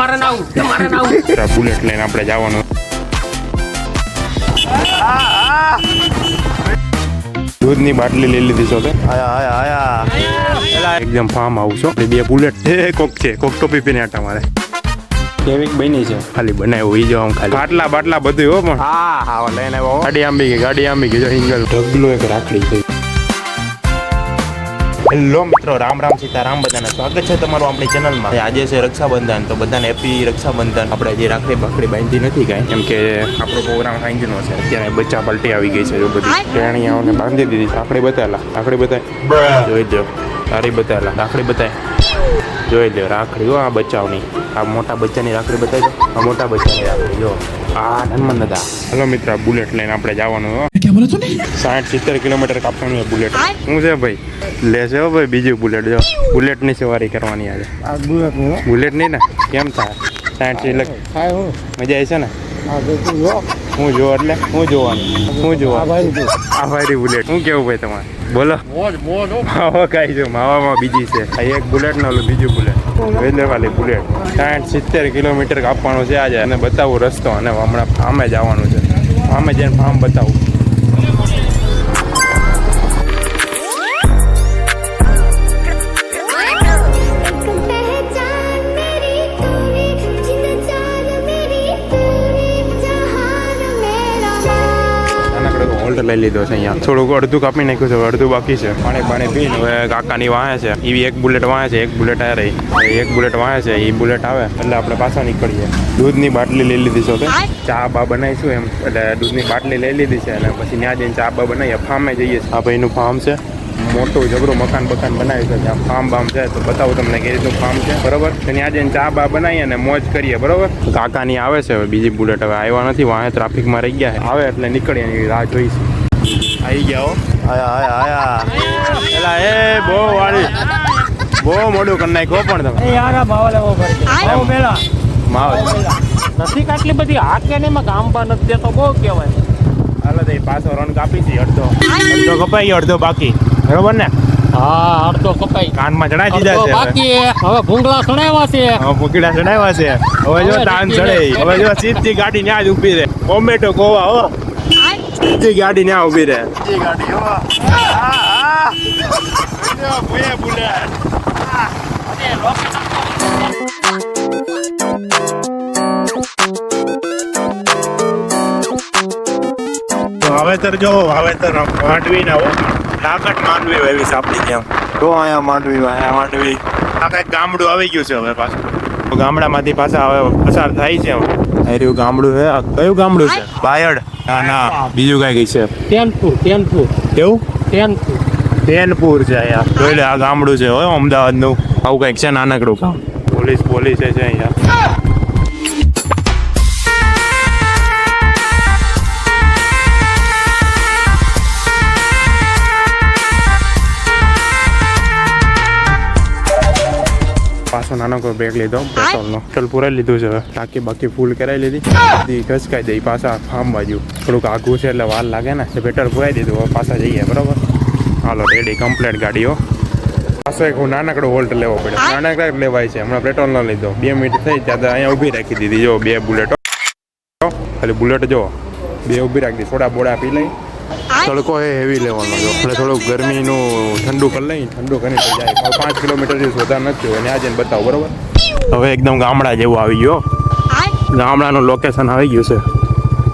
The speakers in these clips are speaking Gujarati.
મારે ના આવું તમારે ના આવું. બુલેટ લઈને આપણે જવાનું. દૂધની બાટલી લઈ લીધી છો તે આયા આયા આયા. એકદમ ફાર્મ હાઉસ છો બે બુલેટ. છે કોક છે કોક ટોપી પીને આટા મારે. કેવીક બની છે. ખાલી બનાવ્યું ઈ જો આમ ખાલી. બાટલા બાટલા બધું હો પણ. હા હા લઈને ગાડી આંબી ગઈ ગાડી આંબી ગઈ જો હિંગલ. ઢગલો એક રાખડી થઈ હેલો મિત્રો રામ રામ સીતારામ બધાને સ્વાગત છે તમારું આપણી ચેનલમાં. આજે છે રક્ષાબંધન તો બધાને હેપી રક્ષાબંધન. આપણે જે રાખડી બાકડી બાંધી નથી કાંઈ કેમ કે આપણો પ્રોગ્રામ સાંજનો છે અત્યારે બચ્ચા પલટી આવી ગઈ છે જો બધી. ટેણીયાઓને બાંધી દીધી રાખડી બતાવેલા રાખડી બતાય જોઈ દો તારી બતાવેલા રાખડી બતાય જોઈ લ્યો રાખડી હો આ બચ્ચાઓની. આ મોટા બચ્ચાની રાખડી બતાવી આ મોટા બચ્ચાની રાખડી જો. આ હનુમાન હલો મિત્ર બુલેટ લઈને આપણે જવાનું સાઠ સિત્તેર કિલોમીટર કાપવાનું છે બુલેટ. શું છે ભાઈ? લેશે હો ભાઈ બીજી બુલેટ જો. બુલેટની સવારી કરવાની આજે. આ બુલેટ બુલેટ નહીં ને? કેમ થાય? સાઠ થાય મજા આવી છે ને? જો. હું જો એટલે? હું જોવાનું? હું જોવાનું? ભાઈ જો આ ભાઈ બુલેટ. શું કેવું ભાઈ તમારે? બોલો. મોજ મોજ હો. માવા કાંઈ છે. માવામાં બીજી છે. આ એક બુલેટ નો બીજું બુલેટ. વેલેવાલી બુલેટ. સાઠ સિત્તેર કિલોમીટર કાપવાનું છે આજે. અને બતાવું રસ્તો અને હમણાં ફામે જવાનું છે. આમે જઈને ફાર્મ બતાવું. હોલ્ડ લઈ લીધો છે અહીંયા. થોડુંક અડધું કાપી નાખ્યું છે અડધું બાકી છે. પાણી પાણી પીને હવે કાકાની વાહે છે. એવી એક બુલેટ વાહે છે એક બુલેટ આ રહી. એક બુલેટ વાહે છે એ બુલેટ આવે એટલે આપણે પાછા નીકળીએ. દૂધની બાટલી લઈ લીધી છે તો ચા બા બનાવીશું એમ એટલે દૂધની બાટલી લઈ લીધી છે અને પછી ત્યાં જઈને ચા બા બનાવીએ ફાર્મે જઈએ છીએ. આ ભાઈનું ફાર્મ છે. મોટું જબરું મકાન બકાન બનાવ્યું છે જ્યાં ફાર્મ બામ છે તો બતાવું તમને કે રીતનું ફાર્મ છે. બરોબર? ત્યાં જઈને ચા બા બનાવીએ અને મોજ કરીએ બરોબર? કાકાની આવે છે હવે બીજી બુલેટ હવે આવ્યા નથી વાહે ટ્રાફિકમાં રહી ગયા આવે એટલે નીકળીએ એની રાહ જોઈશું. આવી ગયા આયા આયા આયા. પેલા એ બહુ વાળી. બહુ મોડું કરી નાખ્યો પણ તમે. યાર ભાવ લેવો ભાવ મેળા માવ. નથી કાટલી બધી હાકે ને એમાં કામ પણ નથી તો બહુ કહેવાય. હાલો તો એ પાછો રન કાપી છે અડધો. અડધો કપાઈ અડધો બાકી. બરોબર ને? હા અડધો કપાઈ. કાનમાં ચડાવી દીધા છે હવે. બાકી હવે ભૂંગળા સડાવ્યા છે. હવે ભૂંગળા સડાવ્યા છે. હવે જો તાન ચડે. હવે જો સીધી ગાડી ન્યા જ ઊભી રહે. ટોમેટો ગોવા હો. સીધી ગાડી ન્યા ઊભી રહે. ગાડી હો. તો વાવેતર જો વાવેતર માંડવી ના તાકાત માંડવી એવી સાંભળી જેમ તો અહીંયા માંડવી અહીંયા માંડવી. આ કઈ ગામડું આવી ગયું છે હવે પાછું. તો ગામડામાંથી પાછા હવે પસાર થાય છે રહ્યું ગામડું છે. આ કયું ગામડું છે? બાયડ. ના ના. બીજું કઈ કઈ છે? ટેનપુર ટેનપુર કેવું? ટેનપુર તેનપુર છે અહીંયા. જોઈ લે આ ગામડું છે હોય અમદાવાદનું. આવું કંઈક છે નાનકડું. ગામ પોલીસ પોલીસ છે અહીંયા. પાછો નાનકડો બ્રેક લીધો. પેટ્રોલનો પેટ્રોલ પુરાઈ લીધું છે હવે. ટાંકી બાકી ફૂલ કરાવી લીધી. બધી ઘસકાઈ દઈ પાછા ફાર્મ બાજુ. થોડુંક આઘું છે એટલે વાર લાગે ને. એટલે પેટ્રોલ પુરાઈ દીધું. હવે પાછા જઈએ બરાબર? હાલો રેડી કમ્પ્લેટ ગાડીઓ પાછો એક નાનકડો હોલ્ટ લેવો પડે નાનકડા જ લેવાય છે. હમણાં પેટ્રોલ ન લીધો. બે મિનિટ થઈ ત્યાં તો અહીંયા ઊભી રાખી દીધી. જો બે બુલેટો ખાલી બુલેટ જો. બે ઊભી રાખી દીધી. થોડા બોડા પી લઈ. તડકો એ હેવી લેવાનો જો. એટલે થોડુંક ગરમીનું ઠંડુ કરી લઈ, ઠંડુ કરી જાય. પાંચ કિલોમીટર જેવું વધારે નથી અને આજે બતાવો, બરોબર? હવે એકદમ ગામડા જેવું આવી ગયો. ગામડાનું લોકેશન આવી ગયું છે.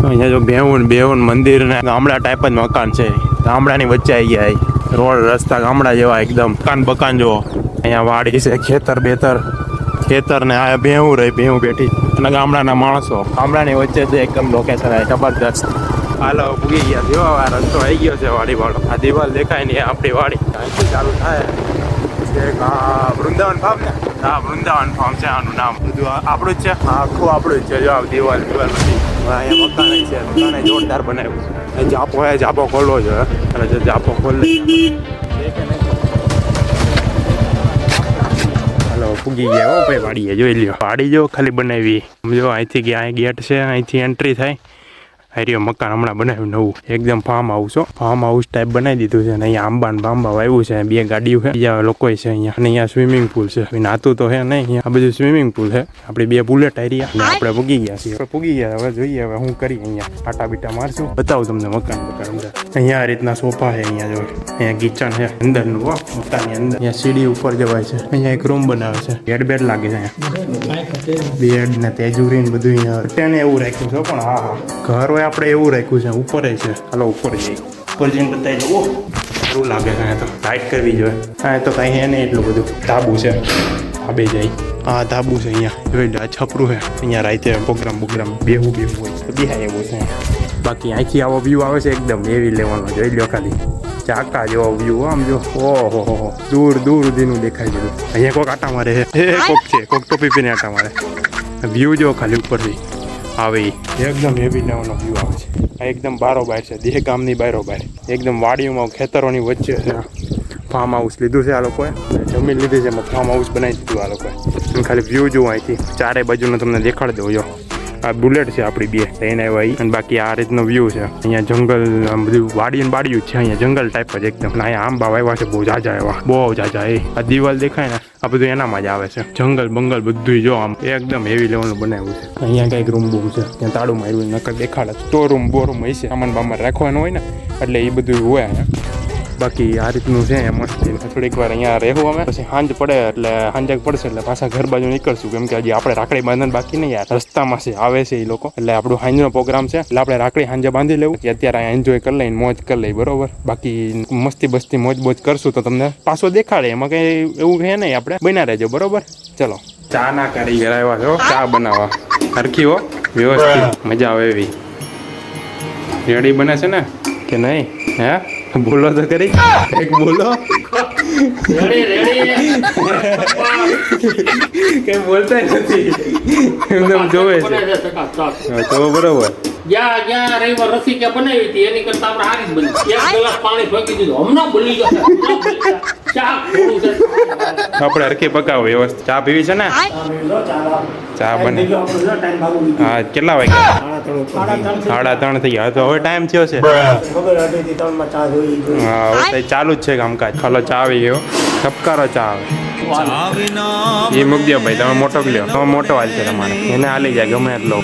અહીંયા જો બેહુન બેહુન મંદિર ને ગામડા ટાઈપ જ મકાન છે. ગામડાની વચ્ચે આવી ગયા રોડ, રસ્તા ગામડા જેવા એકદમ. મકાન, બકાન જુઓ. અહીંયા વાડી છે, ખેતર, બેતર. ખેતર ને આ ભેહું રહી ભેહું બેઠી. અને ગામડાના માણસો. ગામડાની વચ્ચે છે એકદમ લોકેશન આવી જબરદસ્ત હાલો પૂગી ગયા. જો, આ રસ્તો આવી ગયો છે વાડી વાળો આ દિવાલ દેખાય ને આપણી વાડી. અહીંથી ચાલુ થાય. એક વૃંદાવન ફાર્મ ને? હા, વૃંદાવન ફાર્મ છે, આનું નામ. બધું આપણું જ છે? આખું આપણું જ છે. જો, આ દિવાલ દિવાલ બધી. મકાન છે. મકાન જોરદાર બનાવ્યું છે. જાપો હે જાપો ખોલવો છે અને જો જાપો ખોલી. પૂગી ગયા હો ભાઈ વાડીએ. જોઈ લ્યો. વાડી જો ખાલી બનાવી. જો, અહીંથી ગયા અહીં ગેટ છે, અહીંથી એન્ટ્રી થાય. હારીઓ મકાન હમણાં બનાવ્યું નવું. એકદમ ફાર્મ હાઉસ હો. ફાર્મ હાઉસ ટાઈપ બનાવી દીધું છે અને અહીંયા આંબા ને બાંબા વાવ્યું છે. બે ગાડીઓ છે. બીજા લોકો છે અહીંયા. અને અહીંયા સ્વિમિંગ પુલ છે. નાતું તો હે નહીં અહીંયા. આ બધું સ્વિમિંગ પુલ છે. આપણી બે બુલેટ હારી અને આપણે પૂગી ગયા છીએ. આપણે પૂગી ગયા. હવે જોઈએ હવે હું કરી અહીંયા. આટા બીટા મારશું. બતાવું તમને મકાન મકાન અહીંયા આ રીતના સોફા છે અહીંયા જો. અહીંયા કિચન છે. અંદરનું હો. મકાનની અંદર. અહીંયા સીડી ઉપર જવાય છે. અહીંયા એક રૂમ બનાવે છે. બેડ બેડ લાગે છે અહીંયા. બેડ ને તેજુરી ને બધું અહીંયા. તેને એવું રાખ્યું છે પણ હા હા. ઘર હોય આપણે એવું રાખ્યું છે, ઉપર છે. હાલો, ઉપર જઈએ. ઉપર જઈને બતાવી દો ઓહ, સારું લાગે છે તો લાઇટ કરવી જોઈએ. હા તો કાંઈ હે નહીં એટલું બધું. ધાબુ છે. ધાબે જાય. હા, ધાબુ છે અહીંયા. આ છપરું છે. અહીંયા રાતે પ્રોગ્રામ પ્રોગ્રામ. બેવું બેવું હોય. બિહાય એવું છે. બાકી અહીંથી આવો વ્યૂ આવે છે, એકદમ એવી લેવાનો જોઈ લો ખાલી. ચાકા જેવો વ્યૂ આમ જો. ઓહો, હો હો. દૂર દૂર સુધીનું દેખાય છે. અહીંયા કોક આટા મારે છે. કોક છે. કોક ટોપી પીને આટા મારે. વ્યૂ જો ખાલી ઉપરથી. આવે. એકદમ હેવી લેવાનો વ્યૂ આવે છે. આ એકદમ બારોબાર છે દેહ ગામની બારોબાર. એકદમ વાડીઓમાં, ખેતરોની વચ્ચે છે. ફાર્મ હાઉસ લીધું છે આ લોકોએ. જમીન લીધી છે, એમાં ફાર્મ હાઉસ બનાવી દીધું આ લોકોએ. ખાલી વ્યૂ જોવું અહીંથી. ચારે બાજુનો તમને દેખાડી દઉં, જો. આ બુલેટ છે આપણી બે. એને આવ્યા અને બાકી આ રીતનો વ્યૂ છે. અહીંયા જંગલ બધું વાડી બાડિયું છે. અહીંયા જંગલ ટાઈપ જ એકદમ. અહીંયા આંબા વાવ્યા છે, બહુ જાજા એવા. બહુ જાજા એ. આ દિવાલ દેખાય ને. આ બધું એનામાં જ આવે છે. જંગલ બંગલ બધું જો આમ એકદમ હેવી લેવલનું બનાવ્યું છે. અહીંયા કંઈક રૂમ બૂમ છે. ત્યાં તાળું માર્યું, નકર દેખાડે. સ્ટોર રૂમ બોરૂમ હશે. સામાન બામાન રાખવાનું હોય ને, એટલે એ બધું હોય બાકી આ રીતનું છે મસ્તી થોડીક વાર અહીંયા રહેવું અમે. પછી સાંજ પડે એટલે સાંજે પડશે એટલે પાછા ઘર બાજુ નીકળશું. કેમ કે હજી આપણે રાખડી બાંધન બાકી નહીં યાર. રસ્તામાં છે આવે છે એ લોકો. એટલે આપણું સાંજનો પ્રોગ્રામ છે. એટલે આપણે રાખડી સાંજે બાંધી લેવું. કે અત્યારે અહીંયા એન્જોય કરી લઈને મોજ કરી લઈ બરોબર? બાકી મસ્તી બસ્તી મોજ બોજ કરશું તો તમને પાછો દેખાડે. એમાં કઈ એવું છે નહીં આપણે બના રહેજો બરોબર? ચલો. ચા ના કારીગર આવ્યા છો? ચા બનાવવા. હરખી હો. વ્યવસ્થિત. મજા આવે એવી. રેડી બને છે ને? કે નહીં? હે? બોલો તો કરી. એક બોલો. કઈ બોલતા નથી. એકદમ જોવે છે. તો બરોબર. જ્યાં જ્યાં રવિવાર રસિકા બનાવી હતી એની કરતા આપણે હારી જ બની. એક ગ્લાસ પાણી ફેંકી દીધું. હમણાં ભૂલી જશે. આપણે હરખી પકાવો વ્યવસ્થિત ચા પીવી છે ને? ચા બને. હા કેટલા વાગ્યા સાડા ત્રણ થઈ ગયા. તો હવે ટાઈમ થયો છે. હા હવે ચાલુ જ છે કામકાજ. ખાલો ચા આવી ગયો. ધબકારો ચા આવે. એ મૂકી ભાઈ તમે મોટો લ્યો તમે મોટો હાલ છે તમારે. એને હાલી જાય ગમે એટલો.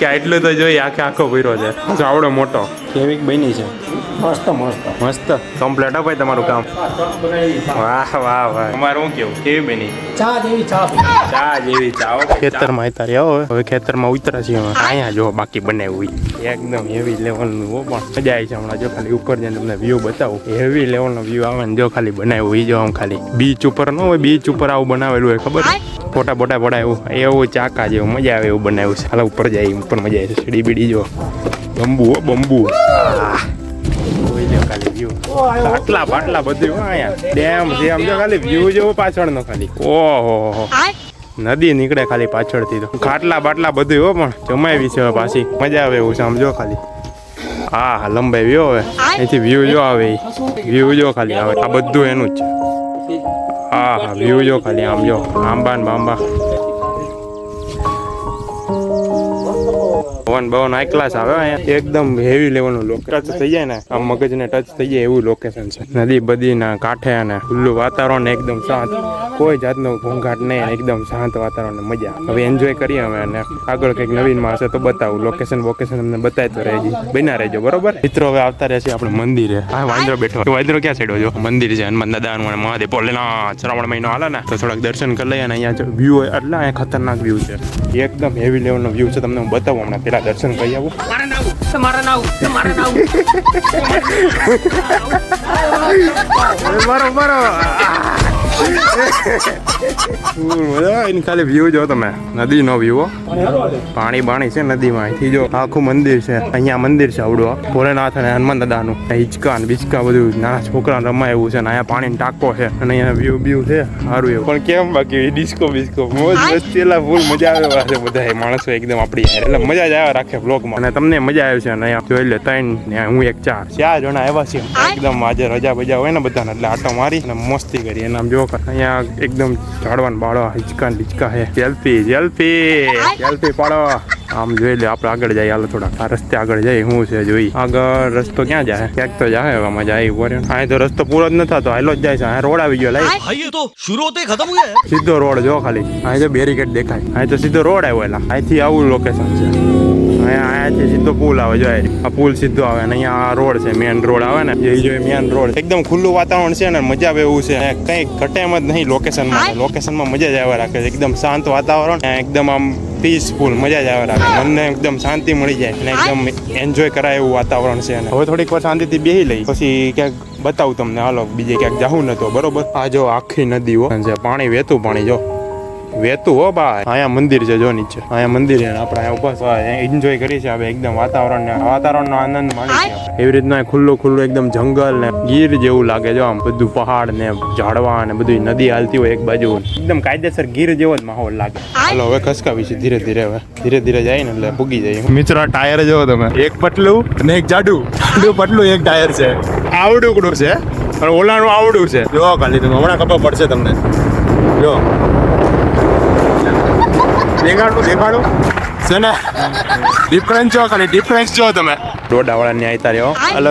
કે એટલું તો જોઈએ આખે આખો ભીરો છે. આવડો મોટો. કેવીક બની છે? મસ્ત મસ્ત. મસ્ત. કમ્પ્લીટ હો ભાઈ તમારું કામ. વાહ વાહ વાહ. તમારું શું કેવું? કેવી બની? ચા જેવી ચા ચા જેવી ચા ખેતરમાં આવતા રહ્યા હવે. ખેતરમાં ઉતરા છીએ અહીંયા જો બાકી બનાવ્યું. એકદમ હેવી લેવલનું હો પણ મજા આવી છે હમણાં. જો ખાલી ઉપર જઈને તમને વ્યૂ બતાવું. હેવી લેવલનો વ્યૂ આવે ને જો ખાલી બનાવ્યું એ જો આમ ખાલી બીચ ઉપર ન હોય બીચ ઉપર આવું બનાવેલું હોય ખબર? ફોટા બોટા પડાયું એવું. ચાકા જેવું મજા આવે એવું બનાવ્યું છે. હાલ ઉપર જાય ઉપર મજા આવે છે. સીડી બીડી જો. બંબુ હો બંબુ આટલા બાટલા બધું અહીંયા ડેમ છે જો ખાલી વ્યૂ જેવો પાછળનો ખાલી. ઓહો નદી નીકળે ખાલી પાછળથી તો. ખાટલા બાટલા બધું હો પણ જમાવી છે પાછી. મજા આવે એવું છે આમ ખાલી. હા હા લંબાઈ વ્યૂ હવે. અહીંથી વ્યૂ જો આવે વ્યૂ જો ખાલી આવે. આ બધું એનું જ છે. હા હા વ્યૂ જો ખાલી આમ જો. આંબા ને બાંબા. પવન બવન હાઈ ક્લાસ આવે અહીંયા. એકદમ હેવી લેવલનું લોકેશન ટચ થઈ જાય ને? આ મગજને ટચ થઈ જાય એવું લોકેશન છે. નદી બદીના કાંઠે અને ખુલ્લું વાતાવરણ એકદમ શાંત. કોઈ જાતનો ઘોંઘાટ નહીં અને એકદમ શાંત વાતાવરણ મજા હવે એન્જોય કરીએ અમે અને આગળ કંઈક નવીનમાં હશે તો બતાવું. લોકેશન વોકેશન અમને બતાવી તો રહેજી. બના રહેજો બરોબર? મિત્રો હવે આવતા રહેશે આપણે મંદિરે. હા વાંદરો બેઠો. વાંદરો ક્યાં સાઈડ જો મંદિર છે હનુમાન દાદા હનુમાન મહાદેવ ભોલેનાથ. શ્રાવણ મહિનો હાલે ને તો થોડાક દર્શન કરી લઈએ અને અહીંયા વ્યૂ એટલે અહીંયા ખતરનાક વ્યૂ છે. એકદમ હેવી લેવલનો વ્યૂ છે તમને હું બતાવું હમણાં. પેલા દર્શન કરી આવું મારો મારો એની ખાલી વ્યૂ જો તમે. નદીનો વ્યૂ પાણી બાણી છે નદીમાં. અહીંથી જો આખું મંદિર છે. અહીંયા મંદિર છે આવડું ભોલેનાથ અને હનુમાન દાદાનું હિંચકા ને બિચકા બધું. નાના છોકરા રમાય એવું છે ને અહીંયા પાણી ટાંકો છે. અને અહીંયા વ્યૂ બ્યુ છે. સારું એવું. પણ કેમ બાકી? ડિસ્કો બિસ્કો મોજ મસ્તી એલા ફૂલ મજા આવે છે બધા માણસો એકદમ આપણી એટલે મજા જ આવે રાખે બ્લોગમાં અને તમને મજા આવે છે. અને અહીંયા જોઈ લે ત્રણ ને હું એક ચાર. ચાર જણા આવ્યા છે એકદમ આજે રજા બજા હોય ને બધાને. એટલે આટો મારી અને મસ્તી કરી. એના આમ જો અહીંયા એકદમ ઝાડવાન બાળો હિચકા હિચકા હે જેલપી જેલપી જેલપી પાડો. આમ જોઈ લે આપણે આગળ જાય હાલો થોડા આ રસ્તે આગળ જાય શું છે જોઈ. આગળ રસ્તો ક્યાં જાય? ક્યાંક તો જાય હવે મજા આવી ઉપર આ તો રસ્તો પૂરો જ ન થતો હાલો જ જાય છે. આ રોડ આવી ગયો લાઈ તો શરૂ તે ખતમ હે સીધો રોડ જો ખાલી. આ તો બેરીકેડ દેખાય. આ તો સીધો રોડ આવ્યો એલા. અહીંથી આવું લોકેશન છે. અહીંયાથી સીધો પુલ આવે જો આ પુલ સીધો આવે ને અહીંયા આ રોડ છે મેન રોડ આવે ને એ જો મેન રોડ. એકદમ ખુલ્લું વાતાવરણ છે ને મજા આવે એવું છે. કંઈ ઘટે એમ જ નહીં લોકેશનમાં લોકેશનમાં મજા જ આવે રાખે છે. એકદમ શાંત વાતાવરણ એકદમ આમ પીસફુલ મજા જ આવે રાખે મનને એકદમ શાંતિ મળી જાય અને એકદમ એન્જોય કરાય એવું વાતાવરણ છે અને હવે થોડીક વાર શાંતિથી બેસી લઈ પછી ક્યાંક બતાવું તમને. હાલો બીજે ક્યાંક જવું નતો બરોબર? આ જો આખી નદી હો અને પાણી વહેતું પાણી જો. વેતું હો ભાઈ અહીંયા મંદિર છે જો નીચે. અહીંયા મંદિર છે આપણે અહીંયા ઊભા એન્જોય કરી છે હવે એકદમ વાતાવરણ ને વાતાવરણ નો આનંદ માણી છે એવી રીતના ખુલ્લું ખુલ્લું એકદમ જંગલ ને ગીર જેવું લાગે જો આમ. બધું પહાડ ને ઝાડવા ને બધું નદી હાલતી હોય એક બાજુ. એકદમ કાયદેસર ગીર જેવો જ માહોલ લાગે. હાલો હવે ખસકાવી છે ધીરે ધીરે હવે. ધીરે ધીરે જાય ને એટલે ભૂગી જાય મિત્રો ટાયર જોવો તમે. એક પટલું અને એક જાડું. જાડું પટલું એક ટાયર છે. આવડું છે પણ ઓલાનું આવડું છે. જો ખાલી તમે હમણાં ખબર પડશે તમને. જો. દેખાડું દેખાડું. છે ને ડિફરન્સ જો ખાલી? ડિફરન્સ જો તમે? ડોડાવાળા ને આવતા રહ્યો અલો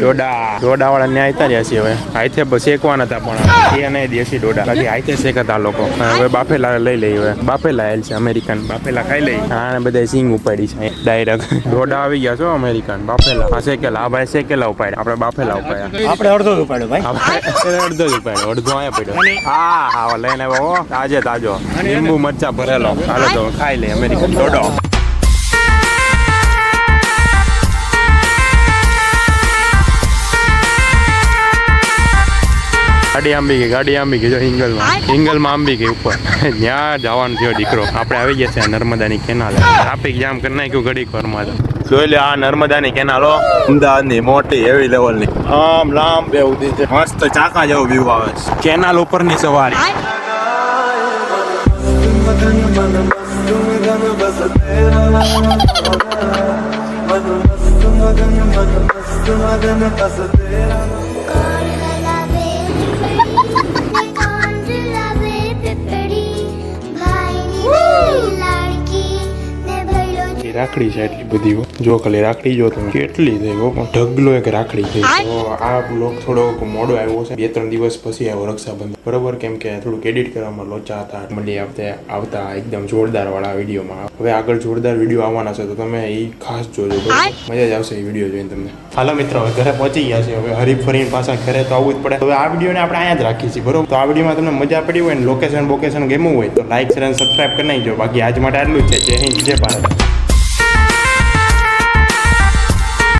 ડોડા ડોડાવાળા ને આવતા રહ્યા છે હવે. આઈથે બસ શેકવાના હતા પણ એ નહીં દેશી ડોડા બાકી આઈથે શેકતા લોકો. હવે બાફેલા લઈ લઈ હવે. બાફેલા આવેલ છે અમેરિકન. બાફેલા ખાઈ લઈ. હા બધા સિંગ ઉપાડી છે. ડાયરેક્ટ ડોડા આવી ગયા છો અમેરિકન. બાફેલા. હા શેકેલા આ ભાઈ શેકેલા ઉપાડ્યા. આપણે બાફેલા ઉપાડ્યા. આપણે અડધો જ ઉપાડ્યો ભાઈ. અડધો જ ઉપાડ્યો. અડધો અહીંયા પડ્યો. હા હા લઈને આવ્યો હો. તાજે તાજો. લીંબુ મરચા ભરેલો. હાલો તો ખાઈ લે અમેરિકન. ડોડો ગાડી આંબી ગઈ ગાડી આંબી ગઈ જો હિંગલમાં હિંગલમાં આંબી ગઈ ઉપર ત્યાં જવાનું થયો દીકરો આપણે આવી ગયા છે નર્મદાની કેનાલ ટ્રાફિક જામ કરી નાખ્યું ઘડીક વારમાં તો જોઈ લે આ નર્મદાની કેનાલો અમદાવાદની મોટી એવી લેવલની આમ લાંબ બે ઉદી છે મસ્ત ચાકા જેવો વ્યૂ આવે છે કેનાલ ઉપરની સવારી कौन રાખડી છે એટલી બધી જો ખાલી રાખડી જો તમે. કેટલી થઈ ગયો પણ ઢગલો એક રાખડી થઈ. તો આ બ્લોગ થોડોક મોડો આવ્યો છે. બે ત્રણ દિવસ પછી આવ્યો રક્ષાબંધન. બરોબર? કેમ કે થોડુંક એડિટ કરવામાં લોચા હતા. મળી આવતે આવતા એકદમ જોરદાર વાળા વિડીયોમાં હવે આગળ જોરદાર વીડિયો આવવાના છે તો તમે એ ખાસ જોજો. મજા જ આવશે એ વીડિયો જોઈને તમને. હાલો મિત્રો હવે ઘરે પહોંચી ગયા છે હવે હરી ફરીને પાછા ઘરે તો આવવું જ પડે. હવે આ વિડીયોને આપણે અહીંયા જ રાખીએ છીએ. બરોબર? તો આ વિડીયોમાં તમને મજા પડી હોય ને લોકેશન બોકેશન ગેમવું હોય તો લાઈક શેર અને સબસ્ક્રાઈબ કરી નાખજો. બાકી આજ માટે આટલું જ છે. જય હિન્દ જય ભારત.